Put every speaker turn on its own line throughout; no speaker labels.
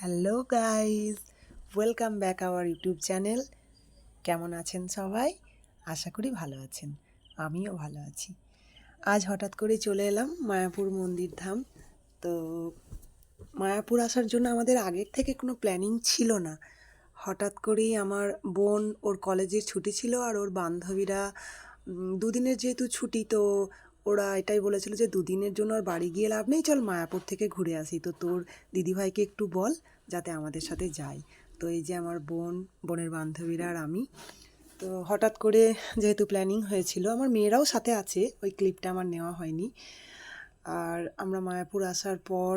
Hello guys, welcome back our YouTube channel. কেমন আছেন সবাই? আশা করি ভালো আছেন, আমিও ভালো আছি। আজ হঠাৎ করে চলে এলাম মায়াপুর মন্দির ধাম। তো মায়াপুর আসার জন্য আমাদের আগের থেকে কোনো প্ল্যানিং ছিল না। হঠাৎ করেই আমার বোন ওর কলেজের ছুটি ছিল আর ওর বান্ধবীরা দুদিনের যেহেতু ছুটি তো ওরা এটাই বলেছিল যে দুদিনের জন্য আর বাড়ি গিয়ে লাভ নেই, চল মায়াপুর থেকে ঘুরে আসি। তো তোর দিদিভাইকে একটু বল যাতে আমাদের সাথে যাই তো এই যে আমার বোন, বোনের বান্ধবীরা আর আমি। তো হঠাৎ করে যেহেতু প্ল্যানিং হয়েছিল, আমার মেয়েরাও সাথে আছে, ওই ক্লিপটা আমার নেওয়া হয়নি। আর আমরা মায়াপুর আসার পর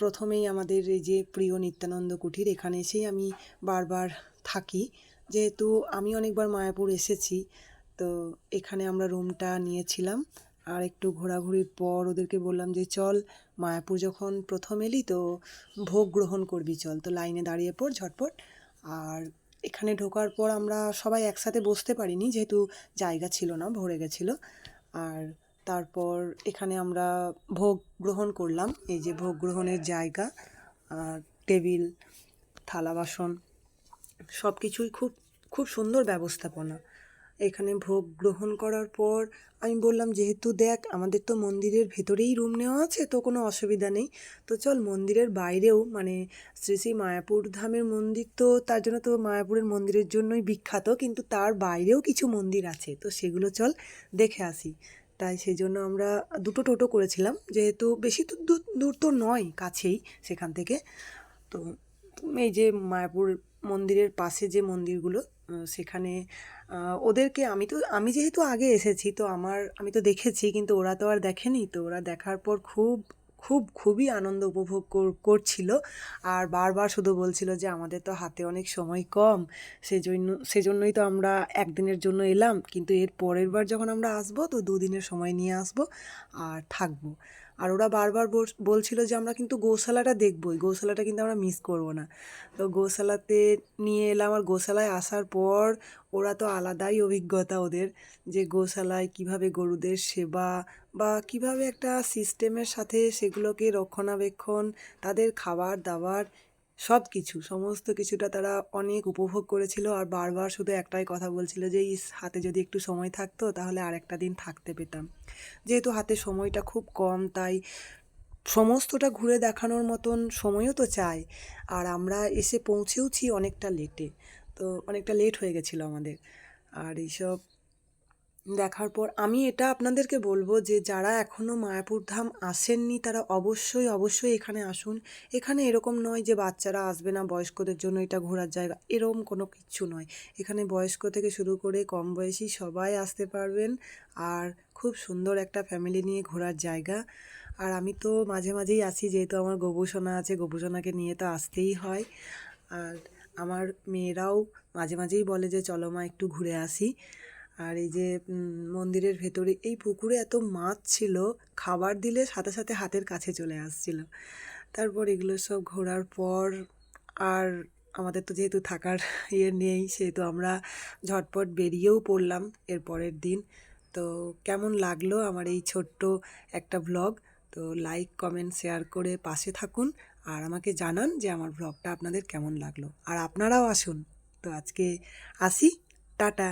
প্রথমেই আমাদের এই যে প্রিয় নিত্যানন্দ কুঠির এখানে এসেই আমি বারবার থাকি। যেহেতু আমি অনেকবার মায়াপুর এসেছি, তো এখানে আমরা রুমটা নিয়েছিলাম। আর একটু ঘোরাঘুরির পর ওদেরকে বললাম যে, চল, মায়াপুর যখন প্রথম এলি তো ভোগ গ্রহণ করবি, চল। তো লাইনে দাঁড়িয়ে পড়, ঝটপট। আর এখানে ঢোকার পর আমরা সবাই একসাথে বসতে পারিনি, যেহেতু জায়গা ছিল না, ভরে গেছিল। আর তারপর এখানে আমরা ভোগ গ্রহণ করলাম, এই যে ভোগ গ্রহণের জায়গা, আর টেবিল, থালা, বাসন সব কিছুই খুব খুব সুন্দর ব্যবস্থাপনা। এখানে ভোগ গ্রহণ করার পর আমি বললাম, যেহেতু দেখ, আমাদের তো মন্দিরের ভেতরেই রুম নেওয়া আছে, তো কোনো অসুবিধা নেই। তো চল মন্দিরের বাইরেও মানে শ্রী শ্রী মায়াপুর ধামের মন্দির তো, তার জন্য তো মায়াপুরের মন্দিরের জন্যই বিখ্যাত, কিন্তু তার বাইরেও কিছু মন্দির আছে। তো সেগুলো চল দেখে আসি। তাই সেই জন্য আমরা দুটো টোটো করেছিলাম, যেহেতু বেশি তো দূর তো নয়, কাছেই সেখান থেকে। তো এই যে মায়াপুর মন্দিরের পাশে যে মন্দিরগুলো সেখানে ওদেরকে আমি তো, আমি যেহেতু আগে এসেছি, তো আমার, আমি তো দেখেছি, কিন্তু ওরা তো আর দেখেনি, তো ওরা দেখার পর খুব খুব, খুবই আনন্দ উপভোগ কর- করছিল। আর বারবার শুধু বলছিল যে আমাদের তো হাতে অনেক সময় কম, সেজন্য, সেজন্যই তো আমরা একদিনের জন্য এলাম, কিন্তু এর পরের বার যখন আমরা আসব, তো দুদিনের সময় নিয়ে আসব আর থাকব। আর ওরা বারবার বল- বলছিল যে আমরা কিন্তু গোশালাটা দেখবই, গোশালাটা কিন্তু আমরা মিস করব না। তো গোশালাতে নিয়ে এলাম আর গোশালায় আসার পর ওরা তো আলাদাই অভিজ্ঞতা ওদের যে গোশালায় কীভাবে গরুদের সেবা বা কীভাবে একটা সিস্টেমের সাথে সেগুলোকে রক্ষণাবেক্ষণ, তাদের খাবার দাবার সব কিছু সমস্ত কিছুটা তারা অনেক উপভোগ করেছিল আর বারবার শুধু একটাই কথা বলছিল যে, ইস, হাতে যদি একটু সময় থাকতো তাহলে আর একটা দিন থাকতে পেতাম। যেহেতু হাতে সময়টা খুব কম, তাই সমস্তটা ঘুরে দেখানোর মতন সময়ও তো চাই। আর আমরা এসে পৌঁছেওছি অনেকটা লেটে তো অনেকটা লেট হয়ে গেছিল আমাদের। আর এইসব দেখার পর আমি এটা আপনাদেরকে বলব যে, যারা এখনও মায়াপুর ধাম আসেননি, তারা অবশ্যই অবশ্যই এখানে আসুন। এখানে এরকম নয় যে, বাচ্চারা আসবে না বয়স্কদের জন্য এটা ঘোরার জায়গা। এরকম কোনো কিচ্ছু নয়। এখানে বয়স্ক থেকে শুরু করে কম বয়সী সবাই আসতে পারবেন আর খুব সুন্দর একটা ফ্যামিলি নিয়ে ঘোরার জায়গা। আর আমি তো মাঝে মাঝেই আসি, যেহেতু আমার গবেষণা আছে গবেষণাকে নিয়ে তো আসতেই হয়। আর আমার মেয়েরাও মাঝে মাঝেই বলে যে, চলো মা, একটু ঘুরে আসি। আর এই যে মন্দিরের ভেতরে এই পুকুরে এত মাছ ছিল, খাবার দিলে সাথে সাথে হাতের কাছে চলে আসছিল। তারপর এগুলো সব ঘোরার পর আর আমাদের তো যেহেতু থাকার ইয়ে নেই, সেহেতু আমরা ঝটপট বেরিয়েও পড়লাম এর পরের দিন। তো কেমন লাগল আমার এই ছোট্ট একটা ব্লগ তো লাইক কমেন্ট শেয়ার করে পাশে থাকুন আর আমাকে জানান যে আমার ব্লগটা আপনাদের কেমন লাগল। আর আপনারাও আসুন। তো আজকে আসি। টাটা।